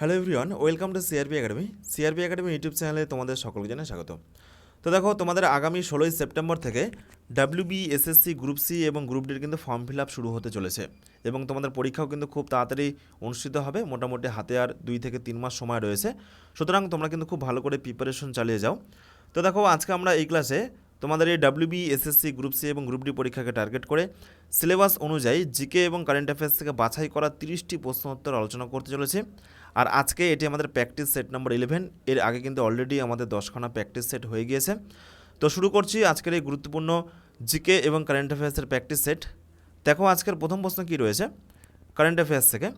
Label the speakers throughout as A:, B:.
A: Hello everyone welcome to CRP academy CRP academy YouTube চ্যানেলে তোমাদের সকলকে জানাই স্বাগত। তো দেখো, তোমাদের আগামী ষোলোই সেপ্টেম্বর থেকে ডাব্লিউবি এসএসসি গ্রুপ সি এবং গ্রুপ ডির কিন্তু ফর্ম ফিল আপ শুরু হতে চলেছে এবং তোমাদের পরীক্ষাও কিন্তু খুব তাড়াতাড়ি অনুষ্ঠিত হবে। মোটামুটি হাতে আর দুই থেকে তিন মাস সময় রয়েছে। সুতরাং তোমরা কিন্তু খুব ভালো করে প্রিপারেশন চালিয়ে যাও। তো দেখো, আজকে আমরা এই ক্লাসে তোমাদের এই ডাব্লিউবি এসএসসি গ্রুপ সি এবং গ্রুপ ডি পরীক্ষাকে টার্গেট করে সিলেবাস অনুযায়ী জিকে এবং কারেন্ট অ্যাফেয়ার্স থেকে বাছাই করা তিরিশটি প্রশ্নোত্তর আলোচনা করতে চলেছে। আর আজকে এটি আমাদের প্র্যাকটিস সেট নম্বর ইলেভেন এর আগে কিন্তু অলরেডি আমাদের দশখানা প্র্যাকটিস সেট হয়ে গিয়েছে। তো শুরু করছি আজকের এই গুরুত্বপূর্ণ জিকে এবং কারেন্ট অ্যাফেয়ার্সের প্র্যাকটিস সেট দেখো আজকের প্রথম প্রশ্ন কী রয়েছে? কারেন্ট অ্যাফেয়ার্স থেকে,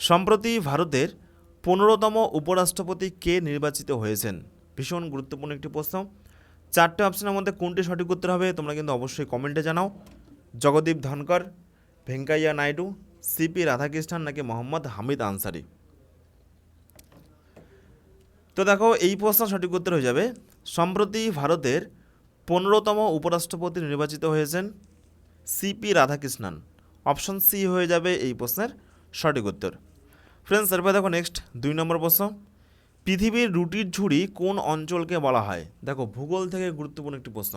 A: সম্প্রতি ভারতের পনেরোতম উপরাষ্ট্রপতি কে নির্বাচিত হয়েছেন? ভীষণ গুরুত্বপূর্ণ একটি প্রশ্ন। চারটে অপশনের মধ্যে কোনটি সঠিক উত্তর হবে তোমরা কিন্তু অবশ্যই কমেন্টে জানাও। জগদীপ ধনকর, ভেঙ্কাইয়া নাইডু সিপি রাধাকৃষ্ণন নাকি মোহাম্মদ হামিদ আনসারি? তো দেখো, এই প্রশ্ন সঠিক উত্তর হয়ে যাবে। সম্প্রতি ভারতের পনেরোতম উপরাষ্ট্রপতি নির্বাচিত হয়েছেন সিপি রাধাকৃষ্ণন। অপশন সি হয়ে যাবে এই প্রশ্নের সঠিক উত্তর। ফ্রেন্ডস এরপর দেখো নেক্সট দুই নম্বর প্রশ্ন। পৃথিবীর রুটির ঝুড়ি কোন অঞ্চলকে বলা হয়? দেখো, ভূগোল থেকে গুরুত্বপূর্ণ একটি প্রশ্ন।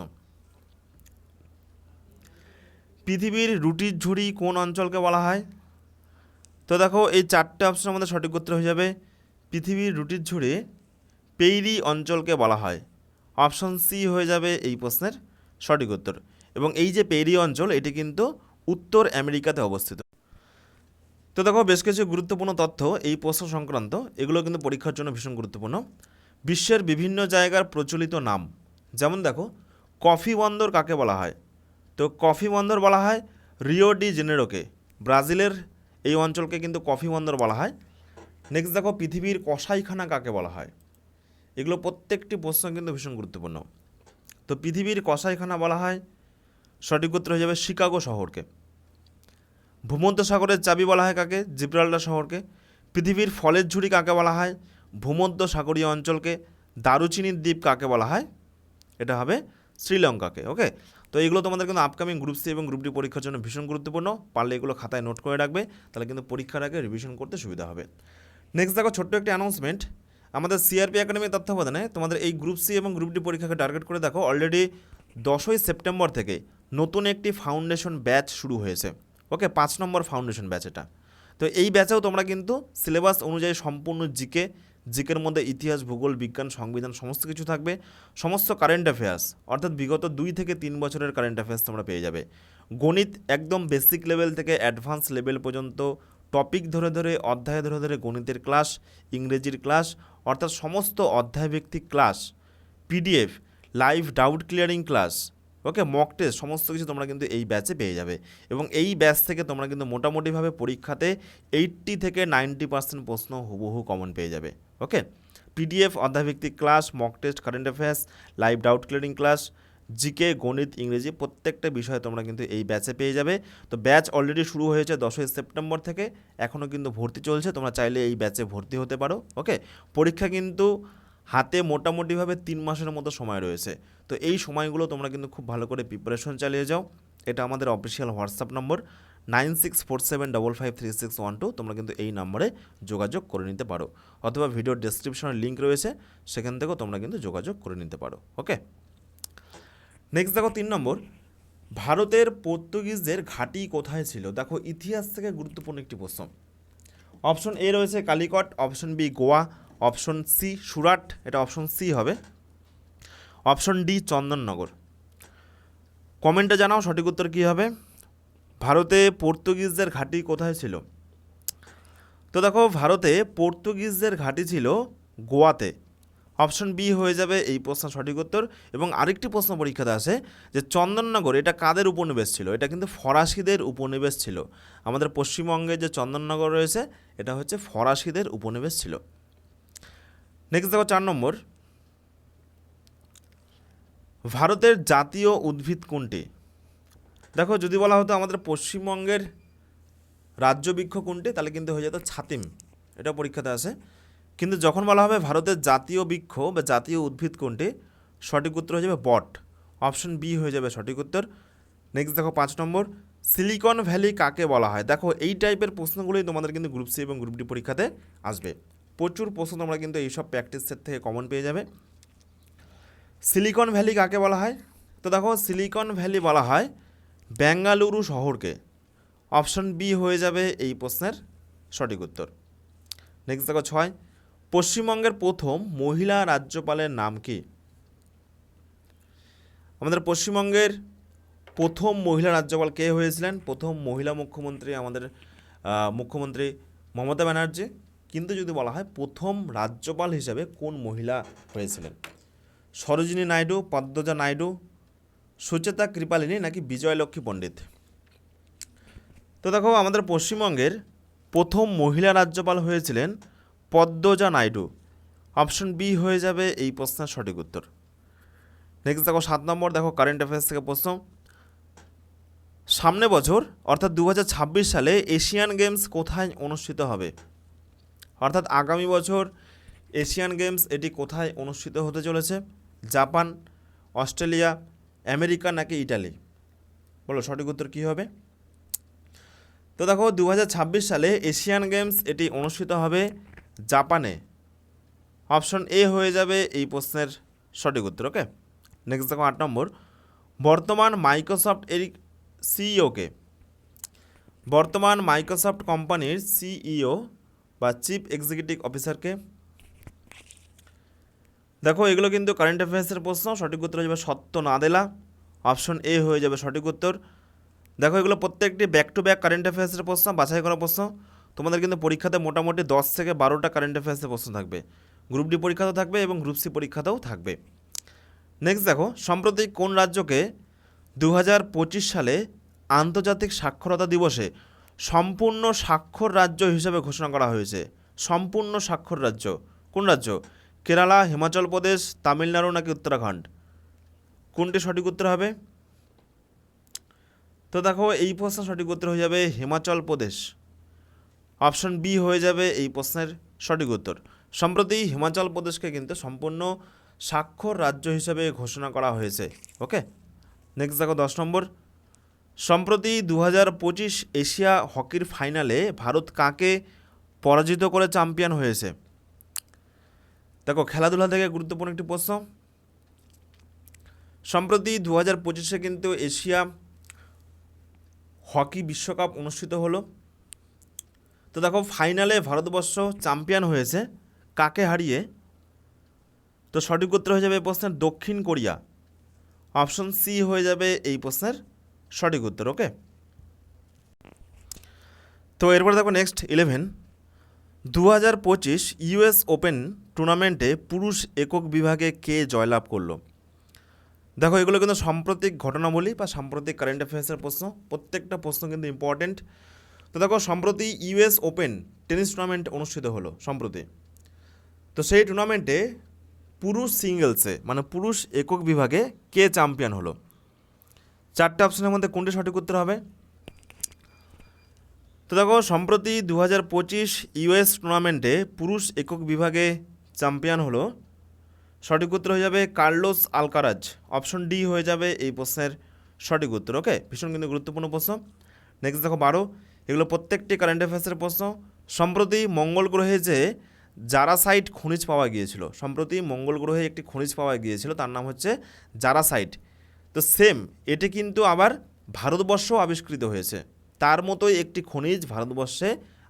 A: পৃথিবীর রুটির ঝুড়ি কোন অঞ্চলকে বলা হয়? তো দেখো, এই চারটে অপশনের মধ্যে সঠিক উত্তর হয়ে যাবে। পৃথিবীর রুটির ঝুড়ি পেইরি অঞ্চলকে বলা হয়। অপশন সি হয়ে যাবে এই প্রশ্নের সঠিক উত্তর। এবং এই যে পেইরি অঞ্চল, এটি কিন্তু উত্তর আমেরিকাতে অবস্থিত। তো দেখো, বেশ কিছু গুরুত্বপূর্ণ তথ্য এই প্রশ্ন সংক্রান্ত। এগুলো কিন্তু পরীক্ষার জন্য ভীষণ গুরুত্বপূর্ণ। বিশ্বের বিভিন্ন জায়গার প্রচলিত নাম। যেমন দেখো, কফি বন্দর কাকে বলা হয়? তো কফি বন্দর বলা হয় রিও ডি জেনেরোকে। ব্রাজিলের এই অঞ্চলকে কিন্তু কফি বন্দর বলা হয়। নেক্সট দেখো, পৃথিবীর কসাইখানা কাকে বলা হয়? এগুলো প্রত্যেকটি প্রশ্ন কিন্তু ভীষণ গুরুত্বপূর্ণ। তো পৃথিবীর কসাইখানা বলা হয়, সঠিক উত্তর হয়ে যাবে শিকাগো শহরকে। ভূমধ্য সাগরের চাবি বলা হয় কাকে? জিব্রাল্টার শহরকে। পৃথিবীর ফলের ঝুড়ি কাকে বলা হয়? ভূমধ্য সাগরীয় অঞ্চলকে। দারুচিনির দ্বীপ কাকে বলা হয়? এটা হবে শ্রীলঙ্কাকে, ওকে? তো এগুলো তোমাদের কিন্তু আপকামিং গ্রুপ সি এবং গ্রুপ ডি পরীক্ষার জন্য ভীষণ গুরুত্বপূর্ণ। পারলে এগুলো খাতায় নোট করে রাখবে, তাহলে কিন্তু পরীক্ষার আগে রিভিশন করতে সুবিধা হবে। নেক্সট দেখো, ছোট্ট একটি অ্যানাউন্সমেন্ট আমাদের সিআরপি একাডেমির তত্ত্বাবধানে তোমাদের এই গ্রুপ সি এবং গ্রুপ ডি পরীক্ষাকে টার্গেট করে দেখো অলরেডি দশই সেপ্টেম্বর থেকে নতুন একটি ফাউন্ডেশন ব্যাচ শুরু হয়েছে। ওকে, পাঁচ নম্বর ফাউন্ডেশন ব্যাচ এটা। তো এই ব্যাচেও তোমরা কিন্তু সিলেবাস অনুযায়ী সম্পূর্ণ জিকে জিকের মধ্যে ইতিহাস, ভূগোল, বিজ্ঞান, সংবিধান, সমস্ত কিছু থাকবে। সমস্ত কারেন্ট অ্যাফেয়ার্স অর্থাৎ বিগত দুই থেকে তিন বছরের কারেন্ট অ্যাফেয়ার্স তোমরা পেয়ে যাবে। গণিত একদম বেসিক লেভেল থেকে অ্যাডভান্স লেভেল পর্যন্ত টপিক ধরে ধরে, অধ্যায় ধরে ধরে গণিতের ক্লাস ইংরেজির ক্লাস অর্থাৎ সমস্ত অধ্যায়ভিত্তিক class PDF live doubt clearing class okay mock test সমস্ত কিছু তোমরা কিন্তু এই ব্যাচে পেয়ে যাবে। এবং এই ব্যাচ থেকে তোমরা কিন্তু মোটামুটিভাবে পরীক্ষাতে এইট্টি থেকে নাইনটি পার্সেন্ট প্রশ্ন হুবহু কমন পেয়ে যাবে। Okay PDF অধ্যায়ভিত্তিক class mock test current affairs live doubt clearing class GK গণিত, ইংরেজি, প্রত্যেকটা বিষয়ে তোমরা কিন্তু এই ব্যাচে পেয়ে যাবে। তো ব্যাচ অলরেডি শুরু হয়েছে দশই সেপ্টেম্বর থেকে এখনও কিন্তু ভর্তি চলছে, তোমরা চাইলে এই ব্যাচে ভর্তি হতে পারো। ওকে পরীক্ষা কিন্তু হাতে মোটামুটিভাবে তিন মাসের মতো সময় রয়েছে। তো এই সময়গুলো তোমরা কিন্তু খুব ভালো করে প্রিপারেশন চালিয়ে যাও। এটা আমাদের official WhatsApp number nine six four seven double five three six one two তোমরা কিন্তু এই নম্বরে যোগাযোগ করে নিতে পারো। অথবা ভিডিওর ডেসক্রিপশনে লিঙ্ক রয়েছে, সেখান থেকেও তোমরা কিন্তু যোগাযোগ করে নিতে পারো ওকে নেক্সট দেখো তিন নম্বর, ভারতের পর্তুগিজদের ঘাঁটি কোথায় ছিল? দেখো, ইতিহাস থেকে গুরুত্বপূর্ণ একটি প্রশ্ন। অপশন এ রয়েছে Calicut option B Goa option C Surat, এটা অপশন সি হবে। Option D Chandannagar. কমেন্টে জানাও সঠিক উত্তর কী হবে। ভারতে পর্তুগিজদের ঘাঁটি কোথায় ছিল? তো দেখো, ভারতে পর্তুগিজদের ঘাঁটি ছিল গোয়াতে। অপশন বি হয়ে যাবে এই প্রশ্ন সঠিক উত্তর। এবং আরেকটি প্রশ্ন পরীক্ষাতে আসে যে চন্দননগর এটা কাদের উপনিবেশ ছিল? এটা কিন্তু ফরাসিদের উপনিবেশ ছিল। আমাদের পশ্চিমবঙ্গে যে চন্দননগর রয়েছে, এটা হচ্ছে ফরাসিদের উপনিবেশ ছিল। নেক্সট দেখো চার নম্বর। ভারতের জাতীয় উদ্ভিদ কোনটি? দেখো, যদি বলা হতো আমাদের পশ্চিমবঙ্গের রাজ্য বৃক্ষ কোনটি, তাহলে কিন্তু হয়ে যেত ছাতিম। এটা পরীক্ষাতে আসে। কিন্তু যখন বলা হবে ভারতের জাতীয় বৃক্ষ বা জাতীয় উদ্ভিদ কোনটি, সঠিক উত্তর হয়ে যাবে বট। অপশন বি হয়ে যাবে সঠিক উত্তর। নেক্সট দেখো, পাঁচ নম্বর। সিলিকন ভ্যালি কাকে বলা হয়? দেখো, এই টাইপের প্রশ্নগুলোই তোমাদের কিন্তু গ্রুপ সি এবং গ্রুপ ডি পরীক্ষাতে আসবে। প্রচুর প্রশ্ন তোমরা কিন্তু এইসব প্র্যাকটিস সেট থেকে কমন পেয়ে যাবে। সিলিকন ভ্যালি কাকে বলা হয়? তো দেখো, সিলিকন ভ্যালি বলা হয় বেঙ্গালুরু শহরকে। অপশন বি হয়ে যাবে এই প্রশ্নের সঠিক উত্তর। নেক্সট দেখো ছয়। পশ্চিমবঙ্গের প্রথম মহিলা রাজ্যপালের নাম কি? আমাদের পশ্চিমবঙ্গের প্রথম মহিলা রাজ্যপাল কে হয়েছিলেন? প্রথম মহিলা মুখ্যমন্ত্রী আমাদের মুখ্যমন্ত্রী মমতা ব্যানার্জি। কিন্তু যদি বলা হয় প্রথম রাজ্যপাল হিসেবে কোন মহিলা হয়েছিলেন? সরোজিনী নাইডু, পদ্মজা নাইডু, সুচেতা কৃপালিনী নাকি বিজয়লক্ষ্মী পণ্ডিত? তো দেখো, আমাদের পশ্চিমবঙ্গের প্রথম মহিলা রাজ্যপাল হয়েছিলেন পদ্মজা নাইডু। অপশন বি হয়ে যাবে এই প্রশ্নের সঠিক উত্তর। নেক্সট দেখো, সাত নম্বর, দেখো কারেন্ট অ্যাফেয়ার্স থেকে প্রশ্ন। সামনে বছর, অর্থাৎ দু হাজার ছাব্বিশ সালে এশিয়ান গেমস কোথায় অনুষ্ঠিত হবে? অর্থাৎ আগামী বছর এশিয়ান গেমস এটি কোথায় অনুষ্ঠিত হতে চলেছে? জাপান, অস্ট্রেলিয়া, আমেরিকা নাকি ইটালি? বলো, সঠিক উত্তর কী হবে? তো দেখো দু হাজার ছাব্বিশ সালে এশিয়ান গেমস এটি অনুষ্ঠিত হবে জাপানে। অপশন এ হয়ে যাবে এই প্রশ্নের সঠিক উত্তর, ওকে? নেক্সট দেখো আট নম্বর। বর্তমান মাইক্রোসফট এর সিইওকে বর্তমান মাইক্রোসফট কোম্পানির সিইও বা চিফ এক্সিকিউটিভ অফিসারকে দেখো, এগুলো কিন্তু কারেন্ট অ্যাফেয়ার্সের প্রশ্ন। সঠিক উত্তর হয়ে যাবে সত্য নাদেলা অপশন এ হয়ে যাবে সঠিক উত্তর। দেখো, এগুলো প্রত্যেকটি ব্যাক টু ব্যাক কারেন্ট অ্যাফেয়ার্সের প্রশ্ন, বাছাই করা প্রশ্ন। তোমাদের কিন্তু পরীক্ষাতে মোটামুটি দশ থেকে বারোটা কারেন্ট অ্যাফেয়ার্সের প্রশ্ন থাকবে। গ্রুপ ডি পরীক্ষাতেও থাকবে এবং গ্রুপ সি পরীক্ষাতেও থাকবে। নেক্সট দেখো, সম্প্রতি কোন রাজ্যকে দু হাজার পঁচিশ সালে আন্তর্জাতিক সাক্ষরতা দিবসে সম্পূর্ণ স্বাক্ষর রাজ্য হিসেবে ঘোষণা করা হয়েছে? সম্পূর্ণ স্বাক্ষর রাজ্য। কোন রাজ্য? কেরালা, হিমাচল প্রদেশ, তামিলনাড়ু নাকি উত্তরাখণ্ড? কোনটি সঠিক উত্তর হবে? তো দেখো, এই প্রশ্নের সঠিক উত্তর হয়ে যাবে হিমাচল প্রদেশ। অপশন বি হয়ে যাবে এই প্রশ্নের সঠিক উত্তর। সম্প্রতি হিমাচল প্রদেশকে কিন্তু সম্পূর্ণ স্বাক্ষর রাজ্য হিসেবে ঘোষণা করা হয়েছে। ওকে? নেক্সট দেখো, দশ নম্বর। সম্প্রতি দু হাজার পঁচিশ এশিয়া হকির ফাইনালে ভারত কাকে পরাজিত করে চ্যাম্পিয়ন হয়েছে? দেখো, খেলাধুলা থেকে গুরুত্বপূর্ণ একটি প্রশ্ন। সম্প্রতি দু হাজার পঁচিশে কিন্তু এশিয়া হকি বিশ্বকাপ অনুষ্ঠিত হলো। তো দেখো, ফাইনালে ভারতবর্ষ চ্যাম্পিয়ন হয়েছে। কাকে হারিয়ে? তো সঠিক উত্তর হয়ে যাবে প্রশ্নের দক্ষিণ কোরিয়া। অপশন সি হয়ে যাবে এই প্রশ্নের সঠিক উত্তর, ওকে? তো এরপর দেখো, নেক্সট ইলেভেন। দু হাজার পঁচিশ ইউএস ওপেন টুর্নামেন্টে পুরুষ একক বিভাগে কে জয়লাভ করল? দেখো, এগুলো কিন্তু সাম্প্রতিক ঘটনাবলী বা সাম্প্রতিক কারেন্ট অ্যাফেয়ার্সের প্রশ্ন। প্রত্যেকটা প্রশ্ন কিন্তু ইম্পর্টেন্ট তো দেখো, সম্প্রতি ইউএস ওপেন টেনিস টুর্নামেন্ট অনুষ্ঠিত হলো, সম্প্রতি। তো সেই টুর্নামেন্টে পুরুষ সিঙ্গেলসে মানে পুরুষ একক বিভাগে কে চ্যাম্পিয়ন হলো? চারটে অপশনের মধ্যে কোনটি সঠিক উত্তর হবে? তো দেখো, সম্প্রতি দু হাজার পঁচিশ ইউএস টুর্নামেন্টে পুরুষ একক বিভাগে চ্যাম্পিয়ন হলো। সঠিক উত্তর হয়ে যাবে কার্লোস আলকারাজ। অপশন ডি হয়ে যাবে এই প্রশ্নের সঠিক উত্তর, ওকে? ভীষণ কিন্তু গুরুত্বপূর্ণ প্রশ্ন। নেক্সট দেখো বারো। এগুলো প্রত্যেকটি কারেন্ট অ্যাফেয়ার্সের প্রশ্ন। সম্প্রতি মঙ্গল গ্রহে যে জারাসাইট খনিজ পাওয়া গিয়েছিল, সম্প্রতি মঙ্গল গ্রহে একটি খনিজ পাওয়া গিয়েছিল, তার নাম হচ্ছে জারাসাইট। তো সেম এটি কিন্তু আবার ভারতবর্ষ আবিষ্কৃত হয়েছে। তার মতোই একটি খনিজ ভারতবর্ষে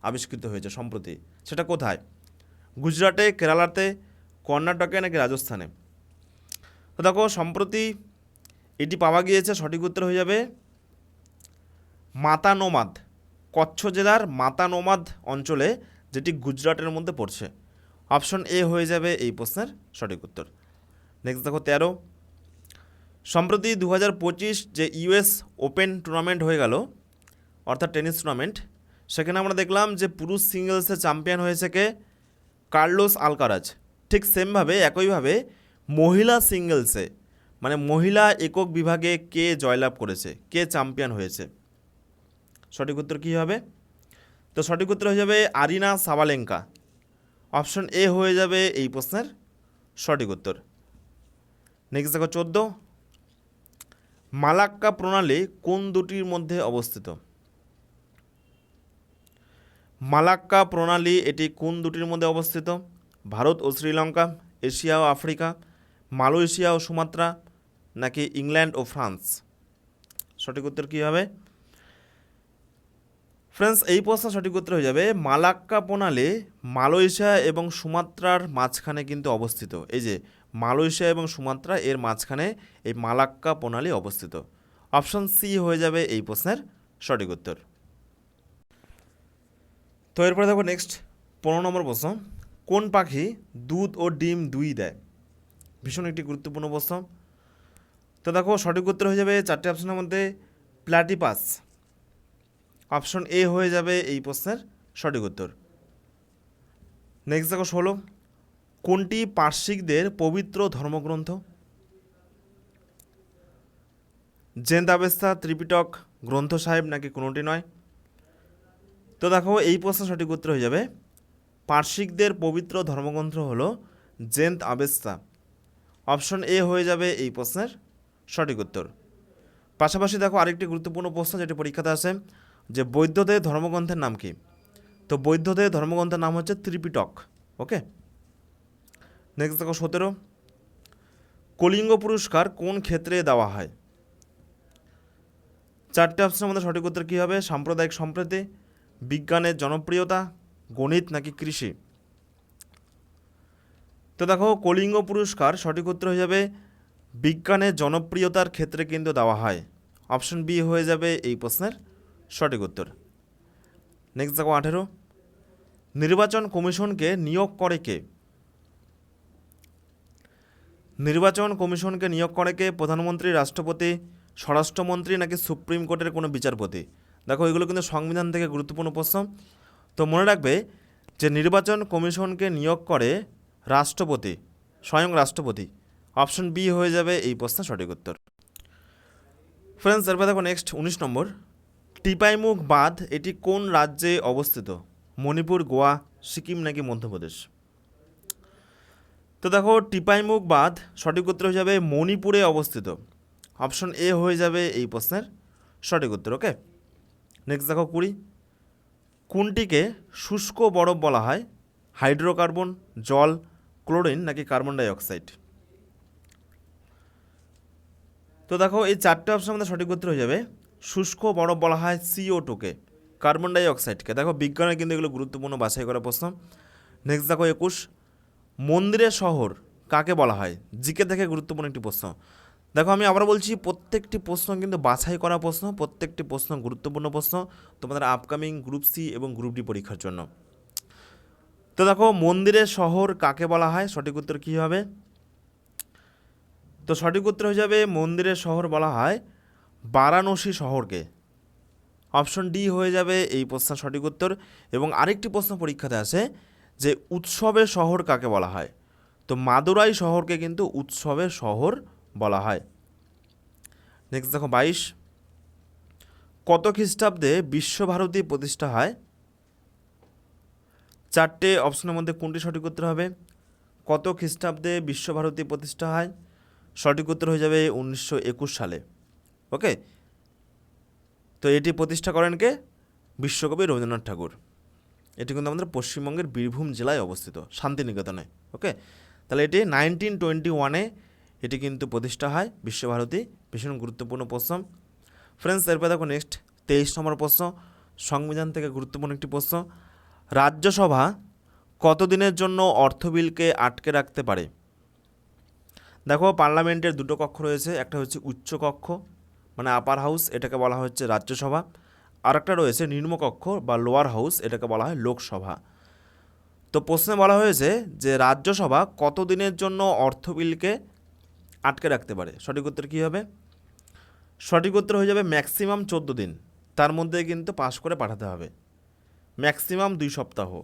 A: আবিষ্কৃত হয়েছে সম্প্রতি। সেটা কোথায়? গুজরাটে, কেরালাতে, কর্ণাটকে নাকি রাজস্থানে? তো দেখো, সম্প্রতি এটি পাওয়া গিয়েছে, সঠিক উত্তর হয়ে যাবে মাতানোমাদ। কচ্ছ জেলার মাতানোমাদ অঞ্চলে যেটি গুজরাটের মধ্যে পড়ছে। অপশন এ হয়ে যাবে এই প্রশ্নের সঠিক উত্তর। নেক্সট দেখো, তেরো। সম্প্রতি দু হাজার পঁচিশ যে ইউএস ওপেন টুর্নামেন্ট হয়ে গেল, অর্থাৎ টেনিস টুর্নামেন্ট, সেখানে আমরা দেখলাম যে পুরুষ সিঙ্গেলসে চ্যাম্পিয়ন হয়েছে কে? Carlos Alcaraz. ঠিক সেমভাবে একইভাবে মহিলা সিঙ্গেলসে মানে মহিলা একক বিভাগে কে জয়লাভ করেছে, কে চ্যাম্পিয়ন হয়েছে? সঠিক উত্তর কী হবে? তো সঠিক উত্তর হয়ে যাবে আরিনা সাবালেঙ্কা। অপশন এ হয়ে যাবে এই প্রশ্নের সঠিক উত্তর। নেক্সট দেখো, চোদ্দ। মালাক্কা প্রণালী কোন দুটির মধ্যে অবস্থিত? মালাক্কা প্রণালী এটি কোন দুটির মধ্যে অবস্থিত? ভারত ও শ্রীলঙ্কা, এশিয়া ও আফ্রিকা, মালয়েশিয়া ও সুমাত্রা, নাকি ইংল্যান্ড ও ফ্রান্স? সঠিক উত্তর কী হবে? ফ্রেন্ডস, এই প্রশ্ন সঠিক উত্তর হয়ে যাবে, মালাক্কা প্রণালী মালয়েশিয়া এবং সুমাত্রার মাঝখানে কিন্তু অবস্থিত। এই যে, মালয়েশিয়া এবং সুমাত্রা এর মাঝখানে এই মালাক্কা প্রণালী অবস্থিত। অপশন সি হয়ে যাবে এই প্রশ্নের সঠিক উত্তর। তো এরপরে দেখো নেক্সট পনেরো নম্বর প্রশ্ন। কোন পাখি দুধ ও ডিম দুই দেয়? ভীষণ একটি গুরুত্বপূর্ণ প্রশ্ন। তো দেখো সঠিক উত্তর হয়ে যাবে চারটি অপশনের মধ্যে প্ল্যাটিপাস অপশন এ হয়ে যাবে এই প্রশ্নের সঠিক উত্তর। নেক্সট দেখো ষোলো। কোনটি পার্শ্বিকদের পবিত্র ধর্মগ্রন্থ? জেন্দাবেস্তা, ত্রিপিটক গ্রন্থ সাহেব নাকি কোনোটি নয়? তো দেখো, এই প্রশ্ন সঠিক উত্তর হয়ে যাবে। পার্শ্বিকদের পবিত্র ধর্মগ্রন্থ হলো জেন্ত আবেস্তা। অপশন এ হয়ে যাবে এই প্রশ্নের সঠিক উত্তর। পাশাপাশি দেখো, আরেকটি গুরুত্বপূর্ণ প্রশ্ন যেটি পরীক্ষাতে আছে, যে বৌদ্ধদের ধর্মগ্রন্থের নাম কি? তো বৌদ্ধদের ধর্মগ্রন্থের নাম হচ্ছে ত্রিপিটক, ওকে? নেক্সট দেখো, সতেরো। কলিঙ্গ পুরস্কার কোন ক্ষেত্রে দেওয়া হয়? চারটে অপশনের মধ্যে সঠিক উত্তর কী হবে? সাম্প্রদায়িক সম্প্রীতি বিজ্ঞানের জনপ্রিয়তা, গণিত নাকি কৃষি? তো দেখো, কলিঙ্গ পুরস্কার সঠিক উত্তর হয়ে যাবে, বিজ্ঞানের জনপ্রিয়তার ক্ষেত্রে কিন্তু দেওয়া হয়। অপশন বি হয়ে যাবে এই প্রশ্নের সঠিক উত্তর। নেক্সট দেখো, আঠেরো। নির্বাচন কমিশনকে নিয়োগ করে কে? নির্বাচন কমিশনকে নিয়োগ করে কে? প্রধানমন্ত্রী, রাষ্ট্রপতি, স্বরাষ্ট্রমন্ত্রী নাকি সুপ্রিম কোর্টের কোনো বিচারপতি? দেখো, এগুলো কিন্তু সংবিধান থেকে গুরুত্বপূর্ণ প্রশ্ন। তো মনে রাখবে যে নির্বাচন কমিশনকে নিয়োগ করে রাষ্ট্রপতি, স্বয়ং রাষ্ট্রপতি, অপশন বি হয়ে যাবে এই প্রশ্নের সঠিক উত্তর। ফ্রেন্ডস এরপর দেখো নেক্সট উনিশ নম্বর। টিপাইমুখ বাঁধ, এটি কোন রাজ্যে অবস্থিত? মণিপুর, গোয়া, সিকিম নাকি মধ্যপ্রদেশ? তো দেখো, টিপাইমুখ বাঁধ সঠিক উত্তর হয়ে যাবে মণিপুরে অবস্থিত। অপশন এ হয়ে যাবে এই প্রশ্নের সঠিক উত্তর ওকে নেক্সট দেখো কুড়ি। কোনটিকে শুষ্ক বরফ বলা হয়? হাইড্রোকার্বন, জল, ক্লোরিন নাকি কার্বন ডাই অক্সাইড তো দেখো এই চারটে অপশন আমাদের সঠিক উত্তর হয়ে যাবে। শুষ্ক বরফ বলা হয় সিও টুকে কার্বন ডাই অক্সাইডকে দেখো বিজ্ঞানের কিন্তু এগুলো গুরুত্বপূর্ণ বাছাই করা প্রশ্ন। নেক্সট দেখো একুশ। মন্দিরের শহর কাকে বলা হয়? জিকে থেকে গুরুত্বপূর্ণ একটি প্রশ্ন। দেখো, আমি আবার বলছি, প্রত্যেকটি প্রশ্ন কিন্তু বাছাই করা প্রশ্ন, প্রত্যেকটি প্রশ্ন গুরুত্বপূর্ণ প্রশ্ন তোমাদের আপকামিং গ্রুপ সি এবং গ্রুপ ডি পরীক্ষার জন্য। তো দেখো, মন্দিরের শহর কাকে বলা হয়? সঠিক উত্তর কী হবে? তো সঠিক উত্তর হয়ে যাবে, মন্দিরের শহর বলা হয় বারাণসী শহরকে। অপশন ডি হয়ে যাবে এই প্রশ্নের সঠিক উত্তর এবং আরেকটি প্রশ্ন পরীক্ষাতে আছে যে, উৎসবের শহর কাকে বলা হয়? তো মাদুরাই শহরকে কিন্তু উৎসবের শহর বলা হয়। নেক্সট দেখো বাইশ। কত খ্রিস্টাব্দে বিশ্বভারতী প্রতিষ্ঠা হয়? চারটে অপশনের মধ্যে কোনটি সঠিক উত্তর হবে? কত খ্রিস্টাব্দে বিশ্বভারতী প্রতিষ্ঠা হয়? সঠিক উত্তর হয়ে যাবে উনিশশো একুশ সালে। ওকে তো এটি প্রতিষ্ঠা করেন কে? বিশ্বকবি রবীন্দ্রনাথ ঠাকুর। এটি কিন্তু আমাদের পশ্চিমবঙ্গের বীরভূম জেলায় অবস্থিত, শান্তিনিকেতনে। ওকে তাহলে এটি নাইনটিন টোয়েন্টি ওয়ানে এটি কিন্তু প্রতিষ্ঠা হয় বিশ্বভারতী ভীষণ গুরুত্বপূর্ণ প্রশ্ন। ফ্রেন্ডস এরপর দেখো নেক্সট তেইশ নম্বর প্রশ্ন, সংবিধান থেকে গুরুত্বপূর্ণ একটি প্রশ্ন। রাজ্যসভা কতদিনের জন্য অর্থ বিলকে আটকে রাখতে পারে? দেখো, পার্লামেন্টের দুটো কক্ষ রয়েছে, একটা হচ্ছে উচ্চ কক্ষ মানে আপার হাউস এটাকে বলা হচ্ছে রাজ্যসভা। আর একটা রয়েছে নিম্নকক্ষ বা লোয়ার হাউস এটাকে বলা হয় লোকসভা। তো প্রশ্নে বলা হয়েছে যে, রাজ্যসভা কতদিনের জন্য অর্থ বিলকে আটকে রাখতে পারে। সঠিক উত্তর কী হবে? সঠিক উত্তর হয়ে যাবে ম্যাক্সিমাম চোদ্দ দিন। তার মধ্যে কিন্তু পাস করে পাঠাতে হবে। ম্যাক্সিমাম দুই সপ্তাহ।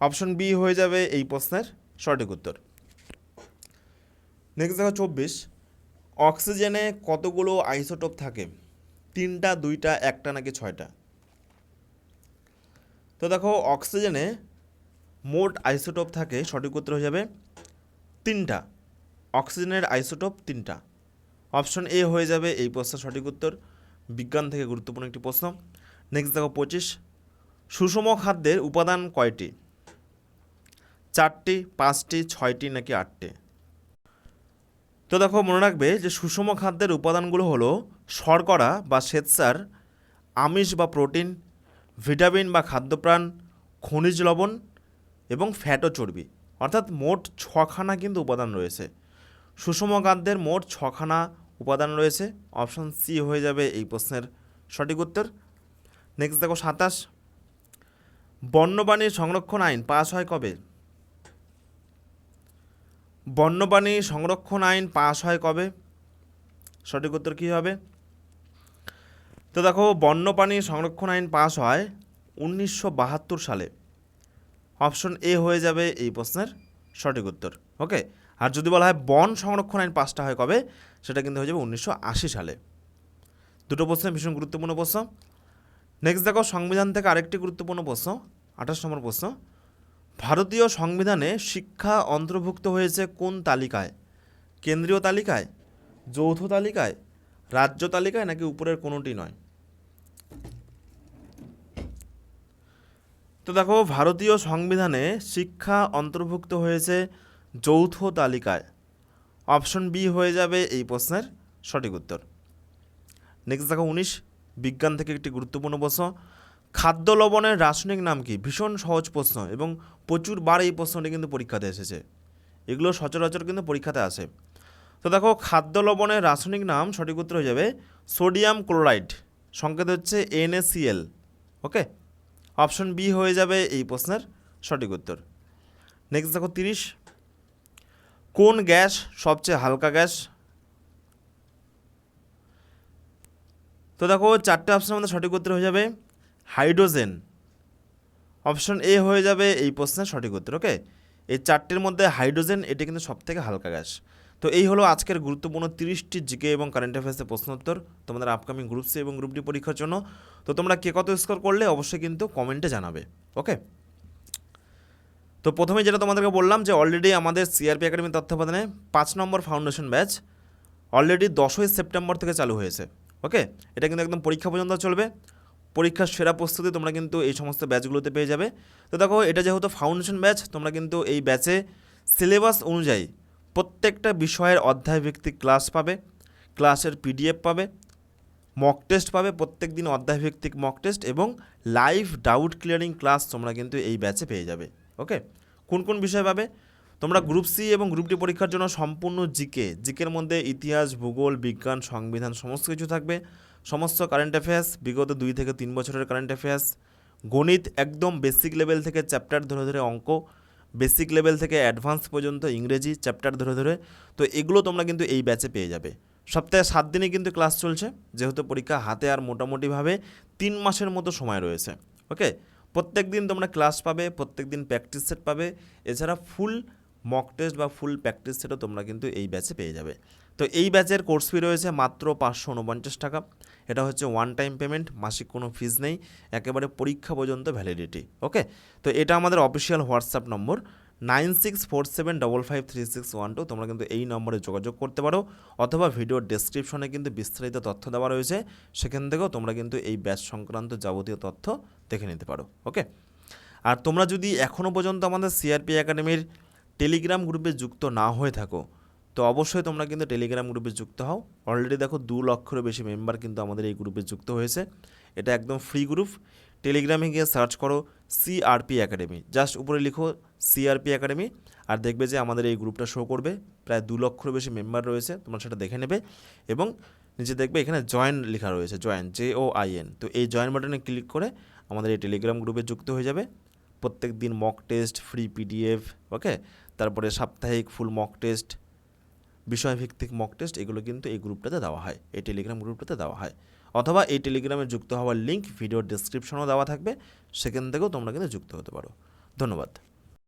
A: অপশন বি হয়ে যাবে এই প্রশ্নের সঠিক উত্তর। নেক্সট দেখো চব্বিশ। অক্সিজেনে কতগুলো আইসোটোপ থাকে? তিনটা, দুইটা, একটা নাকি ছয়টা? তো দেখো অক্সিজেনে মোট আইসোটোপ থাকে, সঠিক উত্তর হয়ে যাবে তিনটা। অক্সিজেনের আইসোটোপ তিনটা। অপশন এ হয়ে যাবে এই প্রশ্নের সঠিক উত্তর। বিজ্ঞান থেকে গুরুত্বপূর্ণ একটি প্রশ্ন। নেক্সট দেখো পঁচিশ। সুষম খাদ্যের উপাদান কয়টি? চারটি, পাঁচটি, ছয়টি নাকি আটটি? তো দেখো মনে রাখবে যে সুষম খাদ্যের উপাদানগুলো হলো শর্করা বা শ্বেতসার, আমিষ বা প্রোটিন, ভিটামিন বা খাদ্যপ্রাণ, খনিজ লবণ এবং ফ্যাট ও চর্বি। অর্থাৎ মোট ছখানা কিন্তু উপাদান রয়েছে। সুষম খাদ্যের মোট ছখানা উপাদান রয়েছে। অপশান সি হয়ে যাবে এই প্রশ্নের সঠিক উত্তর। নেক্সট দেখো সাতাশ। বন্যপ্রাণী সংরক্ষণ আইন পাস হয় কবে? বন্যপ্রাণী সংরক্ষণ আইন পাস হয় কবে? সঠিক উত্তর কী হবে? তো দেখো বন্যপ্রাণী সংরক্ষণ আইন পাস হয় উনিশশো বাহাত্তর সালে। অপশন এ হয়ে যাবে এই প্রশ্নের সঠিক উত্তর। ওকে আর যদি বলা হয় বন সংরক্ষণ আইন পাসটা হয় কবে? সেটা কিন্তু হয়ে যাবে উনিশশো আশি সালে। দুটো প্রশ্ন, ভীষণ গুরুত্বপূর্ণ প্রশ্ন। নেক্সট দেখো, সংবিধান থেকে আরেকটি গুরুত্বপূর্ণ প্রশ্ন, আঠাশ নম্বর প্রশ্ন। ভারতীয় সংবিধানে শিক্ষা অন্তর্ভুক্ত হয়েছে কোন তালিকায়? কেন্দ্রীয় তালিকায়? যৌথ তালিকায়? রাজ্য তালিকায়? নাকি উপরের কোনোটি নয়? তো দেখো, ভারতীয় সংবিধানে শিক্ষা অন্তর্ভুক্ত হয়েছে যৌথ তালিকায় অপশন বি হয়ে যাবে এই প্রশ্নের সঠিক উত্তর। নেক্সট দেখো উনিশ, বিজ্ঞান থেকে একটি গুরুত্বপূর্ণ প্রশ্ন। খাদ্য লবণের রাসায়নিক নাম কি? ভীষণ সহজ প্রশ্ন এবং প্রচুর বার এই প্রশ্নটি কিন্তু পরীক্ষাতে এসেছে। এগুলো সচরাচর কিন্তু পরীক্ষাতে আসে। তো দেখো, খাদ্য লবণের রাসায়নিক নাম সঠিক উত্তর হয়ে যাবে সোডিয়াম ক্লোরাইড, সংকেত হচ্ছে এনএসিএল ওকে অপশন বি হয়ে যাবে এই প্রশ্নের সঠিক উত্তর। নেক্সট দেখো তিরিশ কোন গ্যাস সবচেয়ে হালকা গ্যাস? তো দেখো, চারটে অপশনের মধ্যে সঠিক উত্তর হয়ে যাবে হাইড্রোজেন। অপশন এ হয়ে যাবে এই প্রশ্নের সঠিক উত্তর ওকে এই চারটির মধ্যে হাইড্রোজেন, এটি কিন্তু সবথেকে হালকা গ্যাস। তো এই হলো আজকের গুরুত্বপূর্ণ তিরিশটি জিকে এবং কারেন্ট অ্যাফেয়ার্সের প্রশ্নোত্তর তোমাদের আপকামিং গ্রুপ সি এবং গ্রুপ ডি পরীক্ষার জন্য। তো তোমরা কে কত স্কোর করলে অবশ্যই কিন্তু কমেন্টে জানাবে ওকে তো প্রথমে যেটা তোমাদেরকে বললাম যে অলরেডি আমাদের সিআরপি একাডেমি তত্ত্বাবধানে পাঁচ নম্বর ফাউন্ডেশন ব্যাচ অলরেডি দশই সেপ্টেম্বর থেকে চালু হয়েছে ওকে এটা কিন্তু একদম পরীক্ষা পর্যন্ত চলবে। পরীক্ষার সেরা প্রস্তুতি তোমরা কিন্তু এই সমস্ত ব্যাচগুলোতে পেয়ে যাবে। তো দেখো, এটা যেহেতু ফাউন্ডেশন ব্যাচ তোমরা কিন্তু এই ব্যাচে সিলেবাস অনুযায়ী প্রত্যেকটা বিষয়ের অধ্যায়ভিত্তিক ক্লাস পাবে ক্লাসের পিডিএফ পাবে মক টেস্ট পাবে প্রত্যেক দিন অধ্যায়ভিত্তিক মক টেস্ট এবং লাইভ ডাউট ক্লিয়ারিং ক্লাস তোমরা কিন্তু এই ব্যাচে পেয়ে যাবে। ওকে কোন কোন বিষয় পাবে তোমরা গ্রুপ সি এবং গ্রুপ ডি পরীক্ষার জন্য সম্পূর্ণ জিকে জিকের মধ্যে ইতিহাস, ভূগোল, বিজ্ঞান, সংবিধান সমস্ত কিছু থাকবে। সমস্ত কারেন্ট অ্যাফেয়ার্স বিগত দুই থেকে তিন বছরের কারেন্ট অ্যাফেয়ার্স গণিত একদম বেসিক লেভেল থেকে চ্যাপ্টার ধরে ধরে অঙ্ক বেসিক লেভেল থেকে অ্যাডভান্স পর্যন্ত ইংরেজি চ্যাপ্টার ধরে ধরে। তো এগুলো তোমরা কিন্তু এই ব্যাচে পেয়ে যাবে। সপ্তাহে সাত দিনে কিন্তু ক্লাস চলছে, যেহেতু পরীক্ষা হাতে আর মোটামুটিভাবে তিন মাসের মতো সময় রয়েছে। ওকে প্রত্যেক দিন তোমরা ক্লাস পাবে, প্রত্যেক দিন প্র্যাকটিস সেট পাবে। এছাড়া ফুল মক টেস্ট বা ফুল প্র্যাকটিস সেটও তোমরা কিন্তু এই ব্যাচে পেয়ে যাবে। তো এই ব্যাচের কোর্স ফি রয়েছে মাত্র পাঁচশো উনপঞ্চাশ টাকা। এটা হচ্ছে ওয়ান টাইম পেমেন্ট মাসিক কোনো ফিজ নেই। একেবারে পরীক্ষা পর্যন্ত ভ্যালিডিটি ওকে তো এটা আমাদের official WhatsApp number. Nine six four seven double five three six one two তোমরা কিন্তু এই নম্বরে যোগাযোগ করতে পারো, অথবা ভিডিওর ডেসক্রিপশনে কিন্তু বিস্তারিত তথ্য দেওয়া রয়েছে, সেখান থেকেও তোমরা কিন্তু এই ব্যাচ সংক্রান্ত যাবতীয় তথ্য দেখে নিতে পারো ওকে আর তোমরা যদি এখনও পর্যন্ত আমাদের সিআরপি একাডেমির টেলিগ্রাম গ্রুপে যুক্ত না হয়ে থাকো, তো অবশ্যই তোমরা কিন্তু টেলিগ্রাম গ্রুপে যুক্ত হও। অলরেডি দেখো দু লক্ষেরও বেশি মেম্বার কিন্তু আমাদের এই গ্রুপে যুক্ত হয়েছে। এটা একদম ফ্রি গ্রুপ টেলিগ্রামে গিয়ে সার্চ করো সিআরপি একাডেমি। জাস্ট উপরে লিখো সিআরপি একাডেমি আর দেখবে যে আমাদের এই গ্রুপটা শো করবে। প্রায় দু লক্ষেরও বেশি মেম্বার রয়েছে, তোমরা সেটা দেখে নেবে এবং নিচে দেখবে এখানে জয়েন লেখা রয়েছে, join J O I N তো এই জয়েন বাটনে ক্লিক করে আমাদের এই টেলিগ্রাম গ্রুপে যুক্ত হয়ে যাবে। প্রত্যেক দিন mock test free PDF okay তারপরে সাপ্তাহিক ফুল মক টেস্ট বিষয়ভিত্তিক মক টেস্ট এগুলো কিন্তু এই গ্রুপটাতে দেওয়া হয়, এই টেলিগ্রাম গ্রুপটাতে দেওয়া হয়। অথবা এই টেলিগ্রামে যুক্ত হওয়ার লিঙ্ক ভিডিও ডেসক্রিপশনেও দেওয়া থাকবে, সেখান থেকেও তোমরা কিন্তু যুক্ত হতে পারো। ধন্যবাদ।